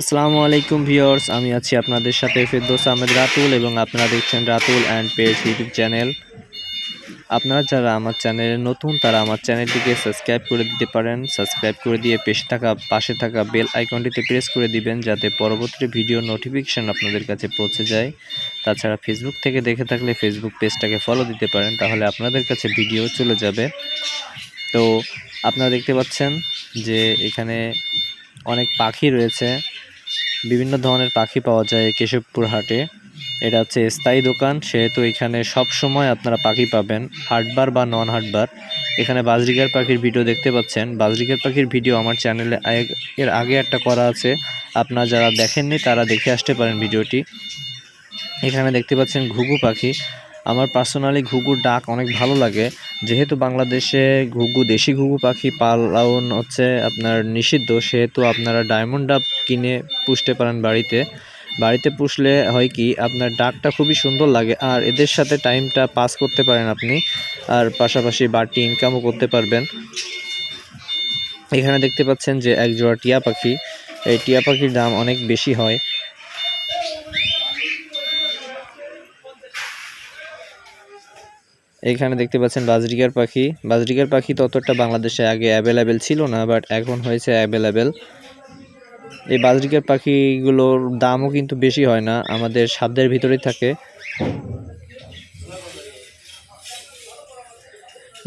আসসালামু আলাইকুম ভিওর্স আমি আছি আপনাদের সাথে ফেরদোস আহমেদ রাতুল এবং আপনারা দেখছেন Ratul and page YouTube channel. আপনারা যারা আমার চ্যানেলে নতুন, তারা আমার চ্যানেলটিকে সাবস্ক্রাইব করে দিতে পারেন। সাবস্ক্রাইব করে দিয়ে পেশে থাকা, পাশে থাকা বেল আইকনটিতে প্রেস করে দিবেন, যাতে পরবর্তী ভিডিও নোটিফিকেশন আপনাদের কাছে পৌঁছে যায়। তাছাড়া ফেসবুক থেকে দেখে থাকলে ফেসবুক পেজটাকে ফলো দিতে পারেন, তাহলে আপনাদের কাছে ভিডিও চলে যাবে। তো আপনারা দেখতে পাচ্ছেন যে এখানে অনেক পাখি রয়েছে। বিভিন্ন ধরনের পাখি পাওয়া যায় কেশবপুর হাটে। এটা হচ্ছে স্থায়ী দোকান, সেহেতু এখানে সব সময় আপনারা পাখি পাবেন, হাটবার বা নন হাটবার এখানে বাজরিকার পাখির ভিডিও দেখতে পাচ্ছেন। বাজরিকার পাখির ভিডিও আমার চ্যানেলে এর আগে একটা করা আছে। আপনারা যারা দেখেননি, তারা দেখে আসতে পারেন ভিডিওটি এখানে দেখতে পাচ্ছেন ঘুঘু পাখি। আমার পার্সোনালি ঘুঘুর ডাক অনেক ভালো লাগে। যেহেতু বাংলাদেশে ঘুঘু, দেশি ঘুঘু পাখি পালন হচ্ছে আপনার নিষিদ্ধ, সেহেতু আপনারা ডায়মন্ড ডাব কিনে পুষতে পারেন বাড়িতে। বাড়িতে পুষলে হয় কি, আপনার ডাকটা খুবই সুন্দর লাগে আর এদের সাথে টাইমটা পাস করতে পারেন আপনি আর পাশাপাশি বাড়তি ইনকামও করতে পারবেন। এখানে দেখতে পাচ্ছেন যে এক জোড়া টিয়া পাখি, এই টিয়া পাখির দাম অনেক বেশি হয়। এখানে দেখতে পাচ্ছেন বাজরিকার পাখি। বাজরিকার পাখি ততটা বাংলাদেশে আগে অ্যাভেলেবেল ছিল না বাট এখন হয়েছে অ্যাভেলেবেল এই বাজরিকার পাখিগুলোর দামও কিন্তু বেশি হয় না, আমাদের সাধ্যের ভিতরেই থাকে।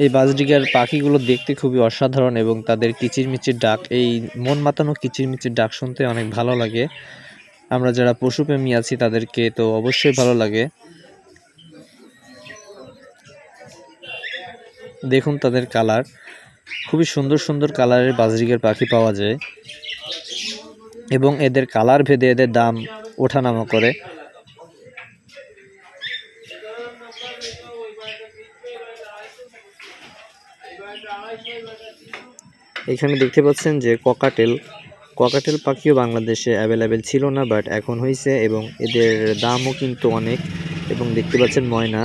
এই বাজরিকার পাখিগুলো দেখতে খুবই অসাধারণ এবং তাদের কিচিরমিচির ডাক, এই মন মাতানো কিচিরমিচির ডাক শুনতে অনেক ভালো লাগে। আমরা যারা পশুপ্রেমী আছি, তাদেরকে তো অবশ্যই ভালো লাগে। দেখুন তাদের কালার, খুবই সুন্দর সুন্দর কালারের বাজরিকের পাখি পাওয়া যায়। এবং এদের কালার ভেদে এদের দাম ওঠানামা করে। এখানে দেখতে পাচ্ছেন যে ককাটেল ককাটেল পাখিও বাংলাদেশে অ্যাভেলেবেল ছিল না বাট এখন হয়েছে এবং এদের দামও কিন্তু অনেক। এবং দেখতে পাচ্ছেন ময়না।